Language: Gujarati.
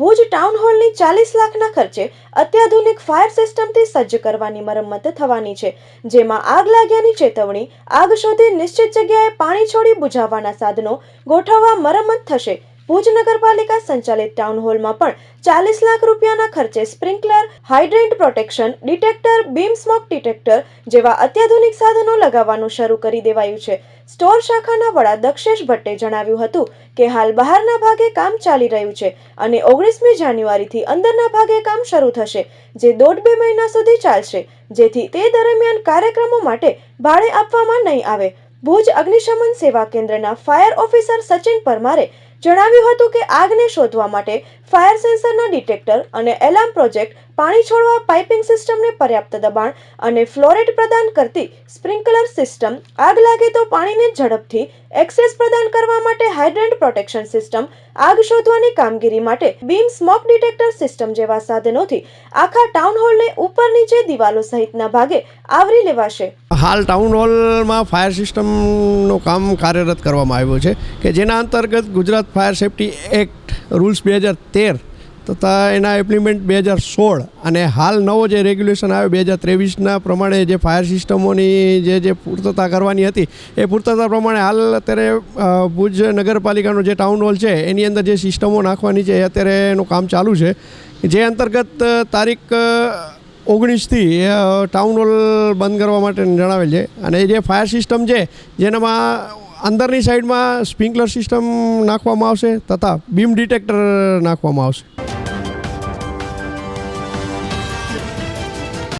ભુજ ટાઉન હોલની ચાલીસ લાખના ખર્ચે અત્યાધુનિક ફાયર સિસ્ટમથી સજ્જ કરવાની મરમ્મત થવાની છે. જેમાં આગ લાગ્યાની ચેતવણી, આગ શોધી નિશ્ચિત જગ્યાએ પાણી છોડી બુઝાવવાના સાધનો ગોઠવવા મરમ્મત થશે. ભુજ નગરપાલિકા સંચાલિત ટાઉન હોલમાં પણ ચાલીસ લાખ રૂપિયાના ખર્ચે sprinkler hydrant protection detector beam smoke detector જેવા અત્યાધુનિક સાધનો લગાવવાનું શરૂ કરી દેવાયું છે. સ્ટોર શાખાના વડા દક્ષેશ ભટ્ટે જણાવ્યું હતું કે હાલ બહારના ભાગે કામ ચાલી રહ્યું છે અને ઓગણીસમી જાન્યુઆરીથી અંદરના ભાગે કામ શરૂ થશે, જે દોઢ બે મહિના સુધી ચાલશે, જેથી તે દરમિયાન કાર્યક્રમો માટે ભાડે આપવામાં નહીં આવે. ભુજ અગ્નિશમન સેવા કેન્દ્રના ફાયર ઓફિસર સચિન પરમારે જણાવ્યું હતું કે આગને શોધવા માટે ફાયર સેન્સરના ડિટેક્ટર અને એલાર્મ પ્રોજેક્ટ પાણી છોડવા પાઇપિંગ સિસ્ટમને પર્યાપ્ત દબાણ અને ફ્લોરેટ પ્રદાન કરતી સ્પ્રિંકલર સિસ્ટમ આગ લાગે તો પાણીને ઝડપથી એક્સેસ પ્રદાન કરવા માટે હાઇડ્રન્ટ પ્રોટેક્શન સિસ્ટમ, આગ શોધવાની કામગીરી માટે બીમ સ્મોક ડિટેક્ટર સિસ્ટમ જેવા સાધનોથી આખા ટાઉન હોલને નીચે દિવાલો સહિતના ભાગે આવરી લેવાશે. હાલ ટાઉન હોલમાં ફાયર સિસ્ટમનું કામ કાર્યરત કરવામાં આવ્યું છે કે જેના અંતર્ગત Gujarat fire safety act rules બે હજાર તેર તથા એના ઇમ્પ્લિમેન્ટ બે હજાર સોળ અને હાલ નવો જે રેગ્યુલેશન આવ્યો બે હજાર ત્રેવીસના પ્રમાણે જે ફાયર સિસ્ટમોની જે જે પૂર્તતા કરવાની હતી, એ પૂર્તતા પ્રમાણે હાલ અત્યારે ભુજ નગરપાલિકાનો જે ટાઉન હોલ છે, એની અંદર જે સિસ્ટમો નાખવાની છે એ અત્યારે એનું કામ ચાલુ છે. જે અંતર્ગત તારીખ ઓગણીસથી ટાઉન હોલ બંધ કરવા માટે જણાવેલ છે. અને જે ફાયર સિસ્ટમ છે, જેનામાં અંદરની સાઈડમાં સ્પ્રિંકલર સિસ્ટમ નાખવામાં આવશે તથા બીમ ડિટેક્ટર નાખવામાં આવશે.